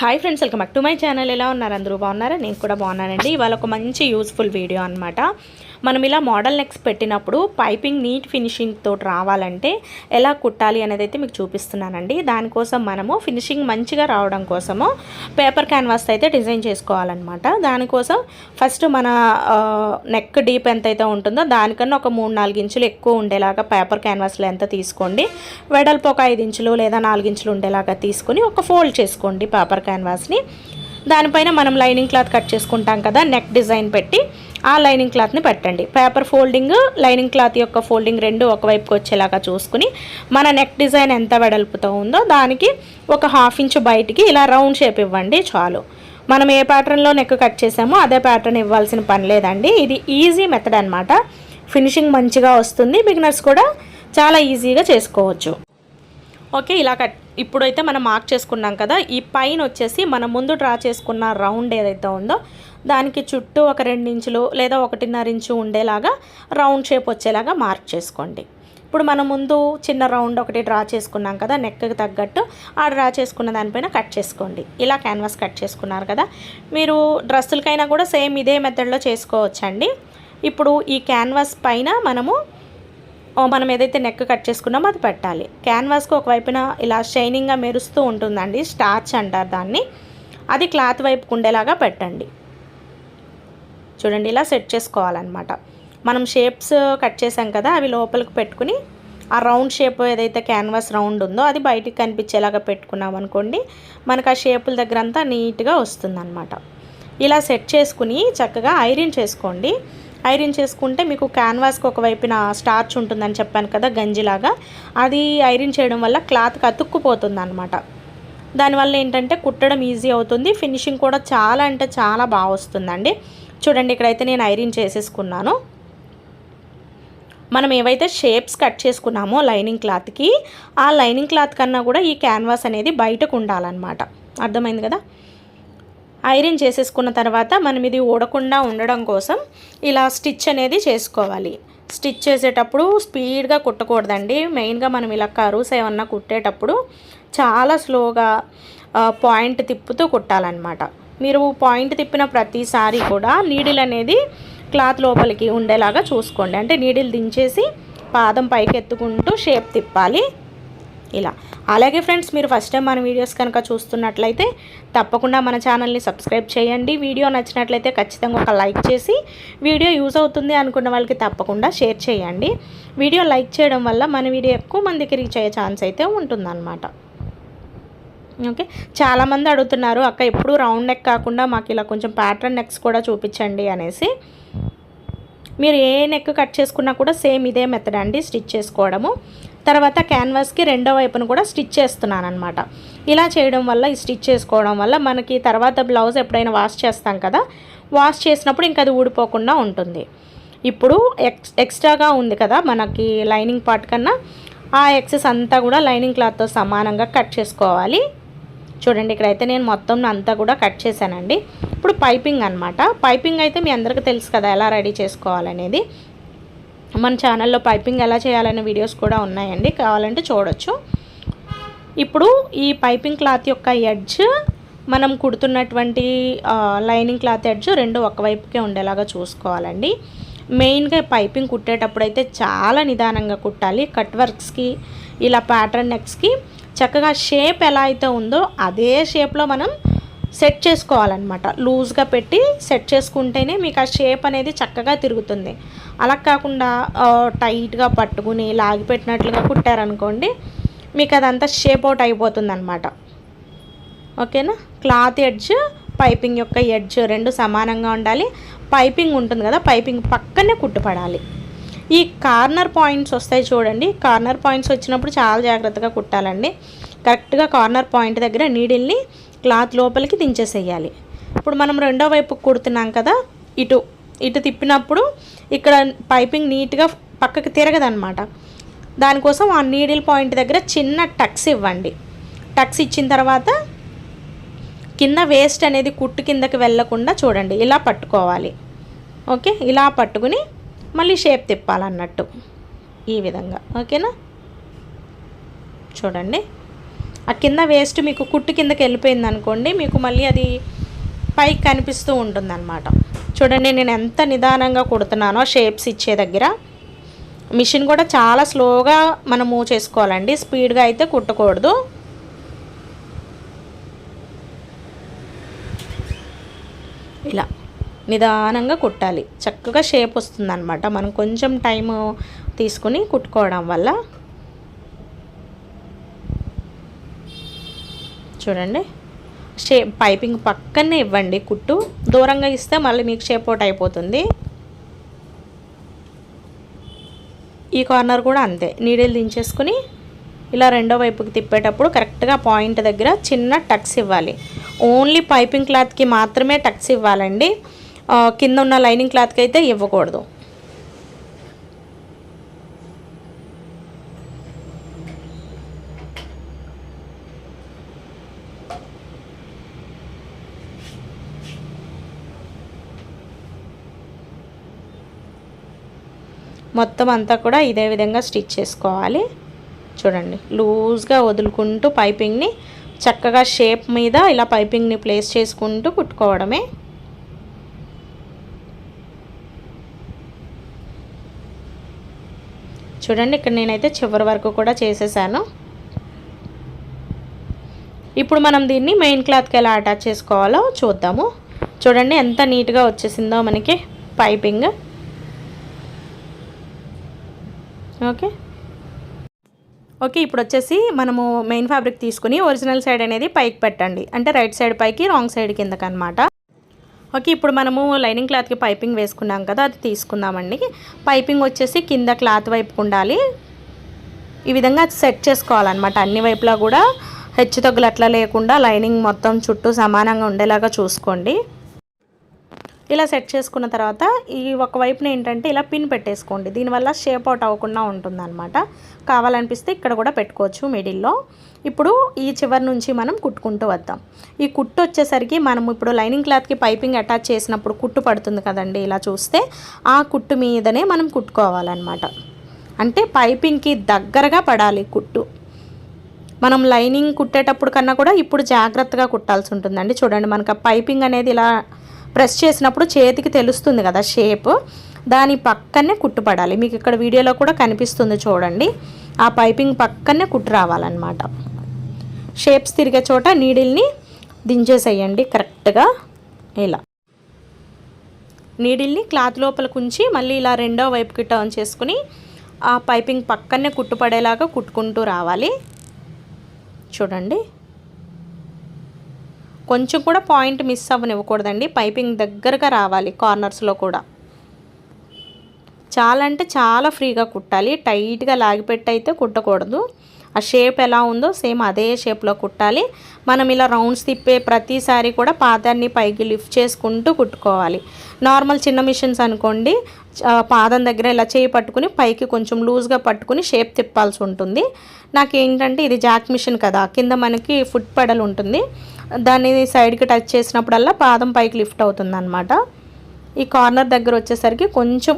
Hi friends welcome back to my channel. ఎలా ఉన్నారు అందరూ? బాగున్నారా? నేను కూడా బాగున్నానండి. ఇవాళ ఒక మంచి యూస్ఫుల్ వీడియో అనమాట మనం ఇలా మోడల్ నెక్స్ పెట్టినప్పుడు పైపింగ్ నీట్ ఫినిషింగ్ తోటి రావాలంటే ఎలా కుట్టాలి అనేది అయితే మీకు చూపిస్తున్నానండి. దానికోసం మనము ఫినిషింగ్ మంచిగా రావడం కోసము పేపర్ క్యాన్వాస్ అయితే డిజైన్ చేసుకోవాలన్నమాట. దానికోసం ఫస్ట్ మన నెక్ డీప్ ఎంత అయితే ఉంటుందో దానికన్నా ఒక మూడు నాలుగు ఇంచులు ఎక్కువ ఉండేలాగా పేపర్ క్యాన్వాస్లో ఎంత తీసుకోండి. వెడల్పు ఒక ఐదు ఇంచులు లేదా నాలుగు ఇంచులు ఉండేలాగా తీసుకొని ఒక ఫోల్డ్ చేసుకోండి పేపర్ క్యాన్వాస్ని. దానిపైన మనం లైనింగ్ క్లాత్ కట్ చేసుకుంటాం కదా నెక్ డిజైన్ పెట్టి ఆ లైనింగ్ క్లాత్ని పెట్టండి. పేపర్ ఫోల్డింగ్ లైనింగ్ క్లాత్ యొక్క ఫోల్డింగ్ రెండు ఒకవైపుకి వచ్చేలాగా చూసుకుని మన నెక్ డిజైన్ ఎంత వెడల్పుతో ఉందో దానికి ఒక హాఫ్ ఇంచ్ బయటికి ఇలా రౌండ్ షేప్ ఇవ్వండి చాలు. మనం ఏ ప్యాటర్న్లో నెక్ కట్ చేసామో అదే ప్యాటర్న్ ఇవ్వాల్సిన పని లేదండి. ఇది ఈజీ మెథడ్ అనమాట ఫినిషింగ్ మంచిగా వస్తుంది. బిగినర్స్ కూడా చాలా ఈజీగా చేసుకోవచ్చు. ఓకే ఇలా కట్ ఇప్పుడైతే మనం మార్క్ చేసుకున్నాం కదా ఈ పైన వచ్చేసి మనం ముందు డ్రా చేసుకున్న రౌండ్ ఏదైతే ఉందో దానికి చుట్టూ ఒక రెండు ఇంచులు లేదా ఒకటిన్నర ఇంచు ఉండేలాగా రౌండ్ షేప్ వచ్చేలాగా మార్క్ చేసుకోండి. ఇప్పుడు మనం ముందు చిన్న రౌండ్ ఒకటి డ్రా చేసుకున్నాం కదా నెక్కి తగ్గట్టు ఆ డ్రా చేసుకున్న దానిపైన కట్ చేసుకోండి. ఇలా క్యాన్వాస్ కట్ చేసుకున్నారు కదా. మీరు డ్రెస్సులకైనా కూడా సేమ్ ఇదే మెథడ్లో చేసుకోవచ్చండి. ఇప్పుడు ఈ క్యాన్వాస్ పైన మనము మనం ఏదైతే నెక్ కట్ చేసుకున్నామో అది పెట్టాలి. క్యాన్వాస్కి ఒకవైపున ఇలా షైనింగ్గా మెరుస్తూ ఉంటుందండి స్టార్చ్ అంటారు దాన్ని. అది క్లాత్ వైపుకు ఉండేలాగా పెట్టండి. చూడండి ఇలా సెట్ చేసుకోవాలన్నమాట. మనం షేప్స్ కట్ చేసాం కదా అవి లోపలికి పెట్టుకుని ఆ రౌండ్ షేప్ ఏదైతే క్యాన్వాస్ రౌండ్ ఉందో అది బయటికి కనిపించేలాగా పెట్టుకున్నాం అనుకోండి మనకు ఆ షేపుల దగ్గర అంతా నీట్గా వస్తుందన్నమాట. ఇలా సెట్ చేసుకుని చక్కగా ఐరన్ చేసుకోండి. ఐరన్ చేసుకుంటే మీకు క్యాన్వాస్కి ఒకవైపున స్టార్చ్ ఉంటుందని చెప్పాను కదా గంజిలాగా. అది ఐరన్ చేయడం వల్ల క్లాత్కి అతుక్కుపోతుంది అనమాట దానివల్ల ఏంటంటే కుట్టడం ఈజీ అవుతుంది ఫినిషింగ్ కూడా చాలా అంటే చాలా బాగా వస్తుందండి. చూడండి ఇక్కడైతే నేను ఐరన్ చేసేసుకున్నాను. మనం ఏవైతే షేప్స్ కట్ చేసుకున్నామో లైనింగ్ క్లాత్కి ఆ లైనింగ్ క్లాత్ కన్నా కూడా ఈ క్యాన్వాస్ అనేది బయటకు ఉండాలన్నమాట. అర్థమైంది కదా? ఐరన్ చేసేసుకున్న తర్వాత మనం ఇది ఊడకుండా ఉండడం కోసం ఇలా స్టిచ్ అనేది చేసుకోవాలి. స్టిచ్ చేసేటప్పుడు స్పీడ్గా కుట్టకూడదండి. మెయిన్గా మనం ఇలా కరువుస్ ఏమన్నా కుట్టేటప్పుడు చాలా స్లోగా పాయింట్ తిప్పుతూ కుట్టాలన్నమాట. మీరు పాయింట్ తిప్పిన ప్రతిసారి కూడా నీడిల్ అనేది క్లాత్ లోపలికి ఉండేలాగా చూసుకోండి. అంటే నీడిల్ దించేసి పాదం పైకి ఎత్తుకుంటూ షేప్ తిప్పాలి. ఇలా. అలాగే ఫ్రెండ్స్ మీరు ఫస్ట్ టైం మన వీడియోస్ కనుక చూస్తున్నట్లయితే తప్పకుండా మన ఛానల్ని సబ్స్క్రైబ్ చేయండి. వీడియో నచ్చినట్లయితే ఖచ్చితంగా ఒక లైక్ చేసి వీడియో యూజ్ అవుతుంది అనుకున్న వాళ్ళకి తప్పకుండా షేర్ చేయండి. వీడియో లైక్ చేయడం వల్ల మన వీడియో ఎక్కువ మందికి రీచ్ అయ్యే ఛాన్స్ అయితే ఉంటుందన్నమాట. ఓకే. చాలామంది అడుగుతున్నారు అక్క ఎప్పుడు రౌండ్ నెక్ కాకుండా మాకు ఇలా కొంచెం ప్యాటర్న్ నెక్స్ కూడా చూపించండి అనేసి. మీరు ఏ నెక్ కట్ చేసుకున్నా కూడా సేమ్ ఇదే మెథడ్ అండి స్టిచ్ చేసుకోవడము. తర్వాత క్యాన్వాస్కి రెండో వైపును కూడా స్టిచ్ చేస్తున్నాను అనమాట ఇలా చేయడం వల్ల ఈ స్టిచ్ చేసుకోవడం వల్ల మనకి తర్వాత బ్లౌజ్ ఎప్పుడైనా వాష్ చేస్తాం కదా వాష్ చేసినప్పుడు ఇంకా అది ఊడిపోకుండా ఉంటుంది. ఇప్పుడు ఎక్స్ ఎక్స్ట్రాగా ఉంది కదా మనకి లైనింగ్ పార్ట్ కన్నా ఆ ఎక్సెస్ అంతా కూడా లైనింగ్ క్లాత్తో సమానంగా కట్ చేసుకోవాలి. చూడండి ఇక్కడైతే నేను మొత్తం అంతా కూడా కట్ చేశానండి. ఇప్పుడు పైపింగ్ అనమాట పైపింగ్ అయితే మీ అందరికీ తెలుసు కదా ఎలా రెడీ చేసుకోవాలనేది. మన ఛానల్లో పైపింగ్ ఎలా చేయాలనే వీడియోస్ కూడా ఉన్నాయండి. కావాలంటే చూడొచ్చు. ఇప్పుడు ఈ పైపింగ్ క్లాత్ యొక్క ఎడ్జ్ మనం కుడుతున్నటువంటి లైనింగ్ క్లాత్ ఎడ్జ్ రెండు ఒకవైపుకే ఉండేలాగా చూసుకోవాలండి. మెయిన్గా పైపింగ్ కుట్టేటప్పుడు అయితే చాలా నిదానంగా కుట్టాలి. కట్ వర్క్స్కి ఇలా ప్యాటర్న్ నెక్స్కి. చక్కగా షేప్ ఎలా అయితే ఉందో అదే షేప్లో మనం సెట్ చేసుకోవాలన్నమాట. లూజ్గా పెట్టి సెట్ చేసుకుంటేనే మీకు ఆ షేప్ అనేది చక్కగా తిరుగుతుంది. అలా కాకుండా టైట్గా పట్టుకుని లాగిపెట్టినట్లుగా కుట్టారనుకోండి మీకు అదంతా షేప్ అవుట్ అయిపోతుంది అనమాట ఓకేనా? క్లాత్ ఎడ్జ్ పైపింగ్ యొక్క ఎడ్జ్ రెండు సమానంగా ఉండాలి. పైపింగ్ ఉంటుంది కదా పైపింగ్ పక్కనే కుట్టుపడాలి. ఈ కార్నర్ పాయింట్స్ వస్తాయి చూడండి. కార్నర్ పాయింట్స్ వచ్చినప్పుడు చాలా జాగ్రత్తగా కుట్టాలండి. కరెక్ట్గా కార్నర్ పాయింట్ దగ్గర నీడిల్ని క్లాత్ లోపలికి దించేసేయాలి. ఇప్పుడు మనం రెండో వైపు కుడుతున్నాం కదా ఇటు. ఇటు తిప్పినప్పుడు ఇక్కడ పైపింగ్ నీట్గా పక్కకి తిరగదనమాట దానికోసం ఆ నీడిల్ పాయింట్ దగ్గర చిన్న టక్స్ ఇవ్వండి. టక్స్ ఇచ్చిన తర్వాత కింద వేస్ట్ అనేది కుట్టు కిందకి వెళ్ళకుండా చూడండి. ఇలా పట్టుకోవాలి. ఓకే? ఇలా పట్టుకుని మళ్ళీ షేప్ తిప్పాలన్నట్టు ఈ విధంగా. ఓకేనా? చూడండి. ఆ కింద వేస్ట్ మీకు కుట్టు కిందకి వెళ్ళిపోయింది అనుకోండి మీకు మళ్ళీ అది పైకి కనిపిస్తూ ఉంటుందన్నమాట. చూడండి నేను ఎంత నిదానంగా కుడుతున్నానో షేప్స్ ఇచ్చే దగ్గర. మిషన్ కూడా చాలా స్లోగా మనం మూవ్ చేసుకోవాలండి. స్పీడ్గా అయితే కుట్టకూడదు. ఇలా. నిదానంగా కుట్టాలి. చక్కగా షేప్ వస్తుందన్నమాట. మనం కొంచెం టైం తీసుకుని కుట్టుకోవడం వల్ల చూడండి. షేప్ పైపింగ్ పక్కనే ఇవ్వండి కుట్టు. దూరంగా ఇస్తే మళ్ళీ మీకు షేప్ అవుట్ అయిపోతుంది. ఈ కార్నర్ కూడా అంతే. నీడిల్ దించేసుకుని ఇలా రెండో వైపుకి తిప్పేటప్పుడు కరెక్ట్గా పాయింట్ దగ్గర చిన్న టక్స్ ఇవ్వాలి. ఓన్లీ పైపింగ్ క్లాత్కి మాత్రమే టక్స్ ఇవ్వాలండి. కింద ఉన్న లైనింగ్ క్లాత్కి అయితే ఇవ్వకూడదు. మొత్తం అంతా కూడా ఇదే విధంగా స్టిచ్ చేసుకోవాలి. చూడండి లూజ్గా వదులుకుంటూ పైపింగ్ని చక్కగా షేప్ మీద ఇలా పైపింగ్ని ప్లేస్ చేసుకుంటూ కుట్టుకోవడమే చూడండి ఇక్కడ నేనైతే చివరి వరకు కూడా చేసేసాను. ఇప్పుడు మనం దీన్ని మెయిన్ క్లాత్కి ఎలా అటాచ్ చేసుకోవాలో చూద్దాము. చూడండి ఎంత నీట్గా వచ్చేసిందో మనకి పైపింగ్ ఓకే. ఓకే ఇప్పుడు వచ్చేసి మనము మెయిన్ ఫ్యాబ్రిక్ తీసుకుని ఒరిజినల్ సైడ్ అనేది పైకి పెట్టండి. అంటే రైట్ సైడ్ పైకి రాంగ్ సైడ్ కిందకి అనమాట ఓకే ఇప్పుడు మనము లైనింగ్ క్లాత్కి పైపింగ్ వేసుకున్నాం కదా అది తీసుకుందామండి. పైపింగ్ వచ్చేసి కింద క్లాత్ వైపుకు ఉండాలి. ఈ విధంగా సెట్ చేసుకోవాలన్నమాట. అన్ని వైపులా కూడా హెచ్చు తగ్గులు అట్లా లేకుండా లైనింగ్ మొత్తం చుట్టూ సమానంగా ఉండేలాగా చూసుకోండి. ఇలా సెట్ చేసుకున్న తర్వాత ఈ ఒక వైపున ఏంటంటే ఇలా పిన్ పెట్టేసుకోండి. దీనివల్ల షేప్ అవుట్ అవ్వకుండా ఉంటుందన్నమాట. కావాలనిపిస్తే ఇక్కడ కూడా పెట్టుకోవచ్చు మిడిల్లో. ఇప్పుడు ఈ చివరి నుంచి మనం కుట్టుకుంటూ వద్దాం. ఈ కుట్టు వచ్చేసరికి మనం ఇప్పుడు లైనింగ్ క్లాత్కి పైపింగ్ అటాచ్ చేసినప్పుడు కుట్టు పడుతుంది కదండి ఇలా చూస్తే ఆ కుట్టు మీదనే మనం కుట్టుకోవాలన్నమాట. అంటే పైపింగ్కి దగ్గరగా పడాలి కుట్టు. మనం లైనింగ్ కుట్టేటప్పుడు కన్నా కూడా ఇప్పుడు జాగ్రత్తగా కుట్టాల్సి ఉంటుందండి. చూడండి మనకు పైపింగ్ అనేది ఇలా ప్రెస్ చేసినప్పుడు చేతికి తెలుస్తుంది కదా షేప్. దాని పక్కనే కుట్టుపడాలి మీకు ఇక్కడ వీడియోలో కూడా కనిపిస్తుంది చూడండి. ఆ పైపింగ్ పక్కనే కుట్టు రావాలన్నమాట. షేప్స్ తిరిగే చోట నీడిల్ని దించేసేయండి కరెక్ట్గా. ఇలా. నీడిల్ని క్లాత్ లోపలికి ఉంచి మళ్ళీ ఇలా రెండో వైపుకి టర్న్ చేసుకుని ఆ పైపింగ్ పక్కనే కుట్టుపడేలాగా కుట్టుకుంటూ రావాలి. చూడండి. కొంచెం కూడా పాయింట్ మిస్ అవ్వనివ్వకూడదండి. పైపింగ్ దగ్గరగా రావాలి కార్నర్స్లో కూడా. చాలా అంటే చాలా ఫ్రీగా కుట్టాలి. టైట్గా లాగిపెట్టి అయితే కుట్టకూడదు. ఆ షేప్ ఎలా ఉందో సేమ్ అదే షేప్లో కుట్టాలి. మనం ఇలా రౌండ్స్ తిప్పే ప్రతిసారి కూడా పాదాన్ని పైకి లిఫ్ట్ చేసుకుంటూ కుట్టుకోవాలి. నార్మల్ చిన్న మిషన్స్ అనుకోండి పాదం దగ్గర ఇలా చేయి పట్టుకుని పైకి కొంచెం లూజ్గా పట్టుకుని షేప్ తిప్పాల్సి ఉంటుంది. నాకు ఏంటంటే ఇది జాక్ మిషన్ కదా కింద మనకి ఫుట్ పెడల్ ఉంటుంది. దాన్ని సైడ్కి టచ్ చేసినప్పుడల్లా పాదం పైకి లిఫ్ట్ అవుతుంది అనమాట ఈ కార్నర్ దగ్గర వచ్చేసరికి కొంచెం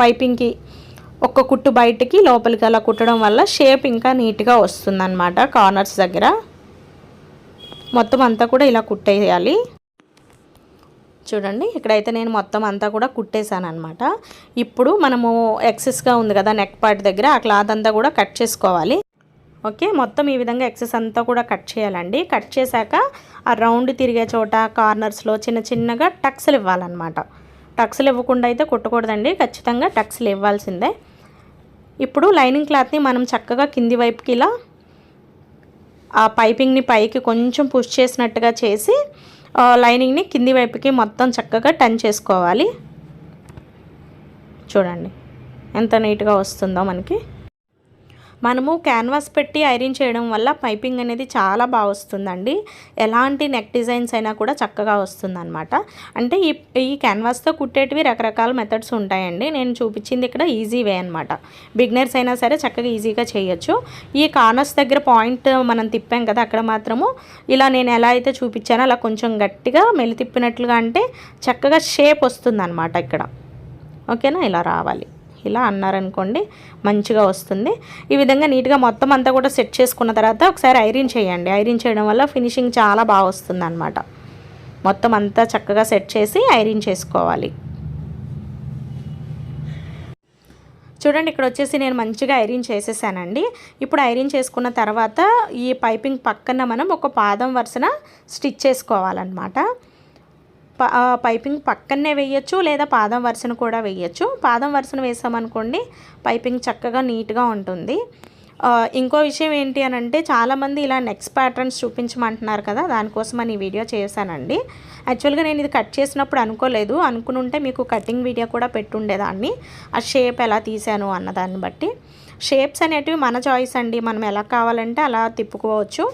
పైపింగ్కి ఒక్క కుట్టు బయటికి లోపలికి అలా కుట్టడం వల్ల షేప్ ఇంకా నీట్గా వస్తుందన్నమాట కార్నర్స్ దగ్గర. మొత్తం అంతా కూడా ఇలా కుట్టేయాలి. చూడండి ఇక్కడైతే నేను మొత్తం అంతా కూడా కుట్టేశాను అనమాట ఇప్పుడు మనము ఎక్సెస్గా ఉంది కదా నెక్ పార్ట్ దగ్గర ఆ క్లాత్ అంతా కూడా కట్ చేసుకోవాలి. ఓకే మొత్తం ఈ విధంగా ఎక్సెస్ అంతా కూడా కట్ చేయాలండి. కట్ చేశాక ఆ రౌండ్ తిరిగే చోట కార్నర్స్లో చిన్న చిన్నగా టక్స్లు ఇవ్వాలన్నమాట. టక్స్లు ఇవ్వకుండా అయితే కుట్టకూడదండి ఖచ్చితంగా టక్స్లు ఇవ్వాల్సిందే. ఇప్పుడు లైనింగ్ క్లాత్ని మనం చక్కగా కింది వైపుకి ఇలా ఆ పైపింగ్ని పైకి కొంచెం పుష్ చేసినట్టుగా చేసి లైనింగ్ని కింది వైపుకి మొత్తం చక్కగా టర్న్ చేసుకోవాలి. చూడండి ఎంత నీట్గా వస్తుందో మనకి. మనము క్యాన్వాస్ పెట్టి ఐరన్ చేయడం వల్ల పైపింగ్ అనేది చాలా బాగా వస్తుందండి. ఎలాంటి నెక్ డిజైన్స్ అయినా కూడా చక్కగా వస్తుందన్నమాట. అంటే ఈ ఈ క్యాన్వాస్తో కుట్టేటివి రకరకాల మెథడ్స్ ఉంటాయండి. నేను చూపించింది ఇక్కడ ఈజీ వే అనమాట బిగినర్స్ అయినా సరే చక్కగా ఈజీగా చేయొచ్చు. ఈ కార్నర్స్ దగ్గర పాయింట్ మనం తిప్పాం కదా అక్కడ మాత్రము. ఇలా నేను ఎలా అయితే చూపించానో అలా కొంచెం గట్టిగా మెలి తిప్పినట్లుగా అంటే చక్కగా షేప్ వస్తుందన్నమాట ఇక్కడ. ఓకేనా? ఇలా రావాలి. ఇలా అన్నారనుకోండి మంచిగా వస్తుంది. ఈ విధంగా నీట్గా మొత్తం అంతా కూడా సెట్ చేసుకున్న తర్వాత ఒకసారి ఐరన్ చేయండి. ఐరన్ చేయడం వల్ల ఫినిషింగ్ చాలా బాగా వస్తుంది అనమాట మొత్తం అంతా చక్కగా సెట్ చేసి ఐరన్ చేసుకోవాలి. చూడండి ఇక్కడ వచ్చేసి నేను మంచిగా ఐరన్ చేసేసానండి. ఇప్పుడు ఐరన్ చేసుకున్న తర్వాత ఈ పైపింగ్ పక్కన మనం ఒక పాదం వరుసన స్టిచ్ చేసుకోవాలన్నమాట. పైపింగ్ పక్కనే వేయచ్చు లేదా పాదం వరుసను కూడా వేయచ్చు. పాదం వరుసను వేసామనుకోండి పైపింగ్ చక్కగా నీట్గా ఉంటుంది. ఇంకో విషయం ఏంటి అని అంటే చాలామంది ఇలా నెక్స్ట్ ప్యాటర్న్స్ చూపించమంటున్నారు కదా దానికోసం అని ఈ వీడియో చేశానండి. యాక్చువల్గా నేను ఇది కట్ చేసినప్పుడు అనుకోలేదు. అనుకుని ఉంటే మీకు కటింగ్ వీడియో కూడా పెట్టుండేదాన్ని. ఆ షేప్ ఎలా తీసాను అన్నదాన్ని బట్టి. షేప్స్ అనేటివి మన చాయిస్ అండి. మనం ఎలా కావాలంటే అలా తిప్పుకోవచ్చు.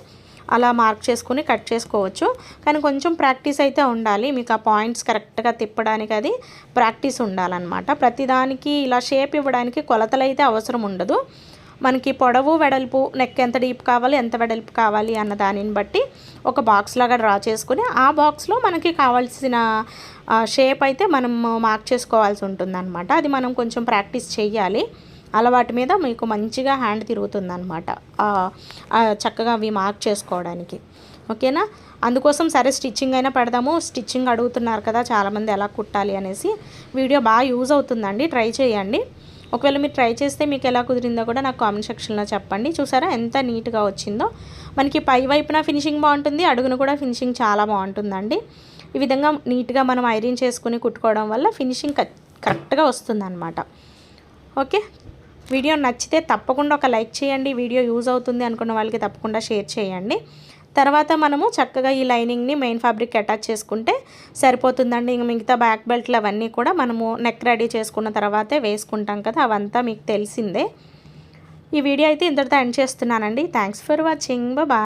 అలా మార్క్ చేసుకుని కట్ చేసుకోవచ్చు. కానీ కొంచెం ప్రాక్టీస్ అయితే ఉండాలి. మీకు ఆ పాయింట్స్ కరెక్ట్గా తిప్పడానికి అది ప్రాక్టీస్ ఉండాలన్నమాట. ప్రతిదానికి ఇలా షేప్ ఇవ్వడానికి కొలతలు అయితే అవసరం ఉండదు. మనకి పొడవు వెడల్పు నెక్ ఎంత డీప్ కావాలి ఎంత వెడల్పు కావాలి అన్న దానిని బట్టి ఒక బాక్స్ లాగా డ్రా చేసుకుని ఆ బాక్స్లో మనకి కావాల్సిన షేప్ అయితే మనం మార్క్ చేసుకోవాల్సి ఉంటుందన్నమాట. అది మనం కొంచెం ప్రాక్టీస్ చేయాలి అలవాటు మీద మీకు మంచిగా హ్యాండ్ తిరుగుతుందనమాట చక్కగా అవి మార్క్ చేసుకోవడానికి. ఓకేనా? అందుకోసం సరే స్టిచ్చింగ్ అయినా పెడదాము. స్టిచ్చింగ్ అడుగుతున్నారు కదా చాలామంది ఎలా కుట్టాలి అనేసి. వీడియో బాగా యూజ్ అవుతుందండి. ట్రై చేయండి. ఒకవేళ మీరు ట్రై చేస్తే మీకు ఎలా కుదిరిందో కూడా నాకు కామెంట్ సెక్షన్లో చెప్పండి. చూసారా ఎంత నీట్గా వచ్చిందో. మనకి పై వైపున ఫినిషింగ్ బాగుంటుంది అడుగున కూడా ఫినిషింగ్ చాలా బాగుంటుందండి. ఈ విధంగా నీట్గా మనం ఐరన్ చేసుకుని కుట్టుకోవడం వల్ల ఫినిషింగ్ కరెక్ట్గా వస్తుందన్నమాట. ఓకే? వీడియో నచ్చితే తప్పకుండా ఒక లైక్ చేయండి. వీడియో యూజ్ అవుతుంది అనుకున్న వాళ్ళకి తప్పకుండా షేర్ చేయండి. తర్వాత మనము చక్కగా ఈ లైనింగ్ని మెయిన్ ఫ్యాబ్రిక్ అటాచ్ చేసుకుంటే సరిపోతుందండి. ఇంక మిగతా బ్యాక్ బెల్ట్లు అవన్నీ కూడా మనము నెక్ రెడీ చేసుకున్న తర్వాతే వేసుకుంటాం కదా అవంతా మీకు తెలిసిందే. ఈ వీడియో అయితే ఇంతటితో ఎండ్ చేస్తున్నానండి. Thanks for watching bye